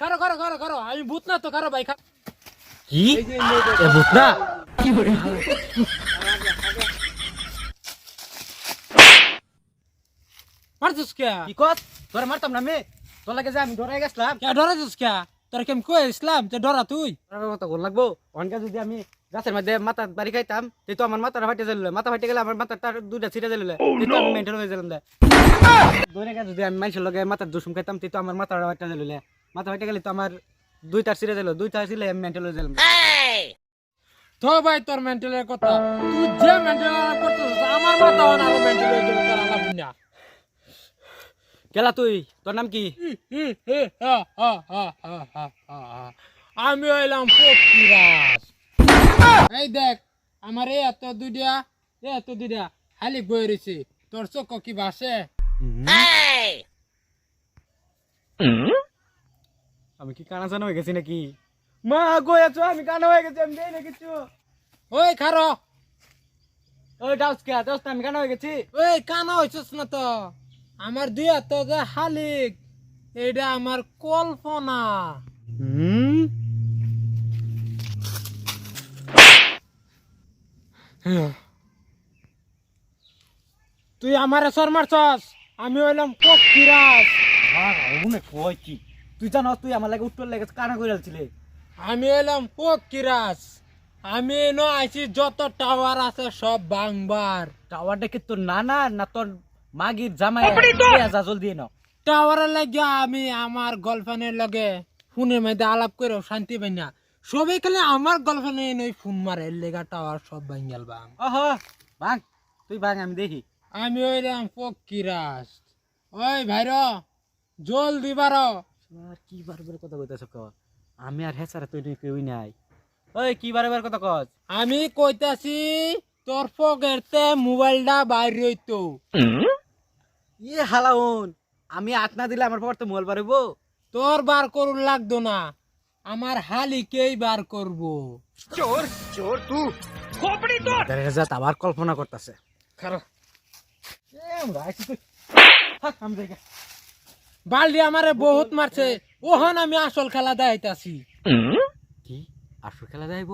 কারও কারও কারও কারও আমি ভূত না তো কারও ভাই খা- কি এ ভূত না 有人，মারছিস কে কি কস তোর মারতাম না মে তোর লাগে যে আমি ডরাই গেছিলাম কে ডরাছিস কে তোর কেম কই ইসলাম? তে ডরা তুই। তোর গোল লাগবো? অনকা যদি আমি গাছের মধ্যে মাথা বাড়ি খাইতাম তুই তো আমার মাথাটা ফাটে যাইলে মাথা ফাটে গেলে আমার মাথা তার দুইটা ছিটে যাইলে তুই তো আমি হয়ে গেলাম দে দৌড়ে যদি আমি মানুষের লগে মাথার দুসুম খাইতাম তুই তো আমার মাথাটা ফাটে যাইলে মাথা ফাটে গেলে তো আমার দুইটা ছিটে যাইলো দুইটা ছিলে আমি মেন্টাল হয়ে গেলাম তো ভাই তোর মেন্টালের কথা। তুই যে মেন্টাল করছিস আমার মাথা অন আরও মেন্টাল হয়ে গেল তোর আলাপ না। কেলা তুই তোর নাম কি? আমি হইলাম ফকিরাজ এই দেখ আমার এই এত দুইটা এই এত দুইটা খালি বই রয়েছে তোর চোখ কি বাসে? আমি কি কানা জানা হয়ে গেছি নাকি? মা গই আছো আমি কানা হয়ে গেছি আমি দেই না কিছু। ওই খারো। ওই ডাউস কে ডাউস আমি কানা হয়ে গেছি। ওই কানা হইছিস না তো। আমার দুই এত যে হালিক এইটা আমার কল্পনা। হুম? তুই আমার সর মারছস আমি হইলাম ফকিরাজ ওনে কি তুই জানো তুই আমার লাগে উত্তর লেগে কানা করে আলছিলে আমি এলাম ফকিরাজ আমি ন আইছি যত টাওয়ার আছে সব বাংবার টাওয়ারটা কি তোর নানা না তোর মাগির জামাই যা জলদি ন টাওয়ারের লাগে আমি আমার গার্লফ্রেন্ডের লগে ফোনের মধ্যে আলাপ করে শান্তি পাই না। সবাই খালি আমার গার্লফ্রেন্ড নই ফোন মারে এর লেগা টাওয়ার সব ভাঙ্গাল বাম। ওহ ভাঙ তুই ভাঙ আমি দেখি। আমি হইলাম ফকিরাজ ওই ভাইর জলদি বারো। আর কি বারবার কথা কইতাছ ক আমি আর হেসারা তুই কেউই নাই। ওই কি বারবার কথা কস? আমি কইতাছি তোর পকেটতে মোবাইলটা বাইর হইতো। ইয়ে হালাউন আমি আট না দিলে আমার পর তো মোবাইল পারব তোর বার করুন লাগতো না। আমার হালিকেই বার করব? চোর চোর তু। করব দেখা যাত আবার কল্পনা করতেছে। খারো। আমি যাই গে। বাল্টি আমারে বহুত মারছে। ওহন আমি আসল খেলা দেখাইতাছি। কি? আসর খেলা যাইব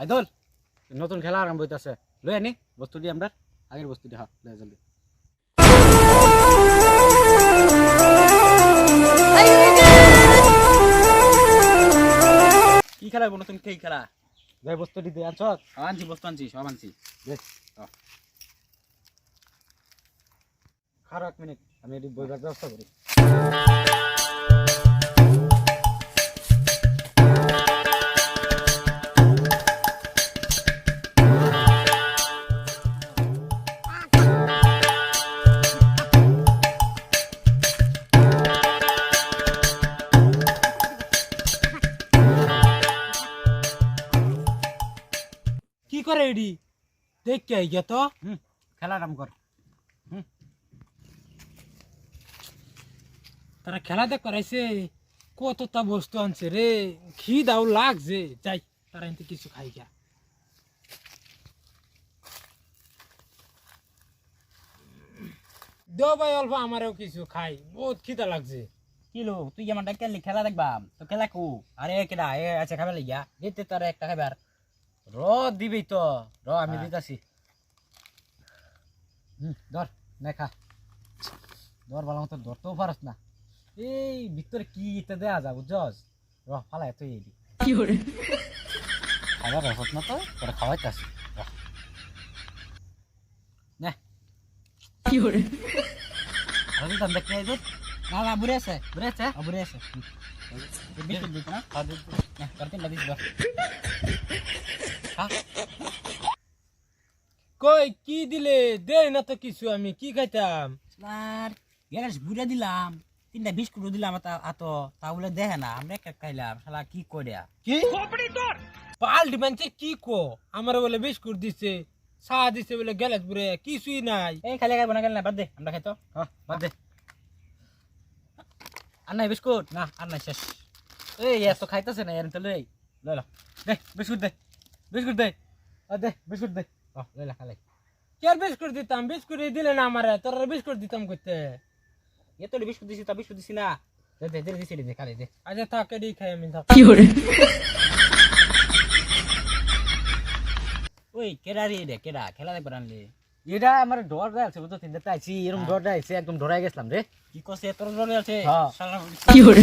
আইদল নতুন খেলা আরম্ভ হইতাছে। লই আনি বস্তুটি আমরা আগের বস্তুটি হ্যাঁ লই জলদি কি খেলা নতুন কি খেলা? যাই বস্তুটি দিয়ে আনছ আনছি বস্তু আনছি সব আনছি। দে। খারো এক মিনিট আমি এটি বইবার ব্যবস্থা করি। কি করে এডি? দেখ কে গিয়া তো। খেলা আরাম কর। তারা খেলা দেখ করাইছে কতটা বস্তু আনছে রে ঘি দাও লাগছে। যাই তারা এনতে কিছু খাই গিয়া। দেও ভাই অল্প আমারও কিছু খাই বহুত খিদা লাগছে। কিলো তুই আমার খেলা দেখবাম। তো খেলা কু। আরে কেডা? এ আচ্ছা খাবে লাগিয়া। দিতে তোর একটা খাবার। র দিবি তো। র আমি দিতাছি। হুম ধর দেখা ধর ভালো মতো ধরতেও পারস না। এই ভিতরে কি ইতে দেয়া যা বুঝস র ফালা এত এলি। কি করে খাবার রসত না তো তোরা খাওয়াইতে আসি না। কি করে আমি তো দেখতে যাই আছে কই কি দিলে? দে না তো কিছু আমি কি খাইতাম? আর গ্যাস ঘুরে দিলাম। তিনটা বিস্কুট দিলাম আত তা বলে দেখে না আমরা একটা খাইলাম শালা কি করে কি? পাল্টি মানছে কি কো? আমার বলে বিস্কুট দিছে চা দিছে বলে গেলেত বুড়ে কিছুই নাই। এই খালি খাইব না গেল না বাদ দে আমরা খাইতো হ্যাঁ বাদ দে। আর নাই বিস্কুট? না আর নাই শেষ। এই এত খাইতেছে না এর তো লই। লই ল। দে বিস্কুট দে। বিস্কুট দে। দে বিস্কুট দে। খালাই কি আর বিস্কুট দিতাম? বিস্কুট দিলে না আমারে তোর বিস্কুট দিতাম করতে এ তো বিস্কুট দিছি তা বিস্কুট দিছি না। দে দে দে দিছি দে খালি দে। আচ্ছা থাক এডি খাই আমি থাক। কি ওই কেডা রে রে কেডা? খেলা দেখবার আনলি। এটা আমার ডর আছে বুঝতো তিনটা আইছি এরকম ডর আইছে একদম ডরাই গেছিলাম রে। কি কসে তোর জলে আছে? হ্যাঁ। কি ডর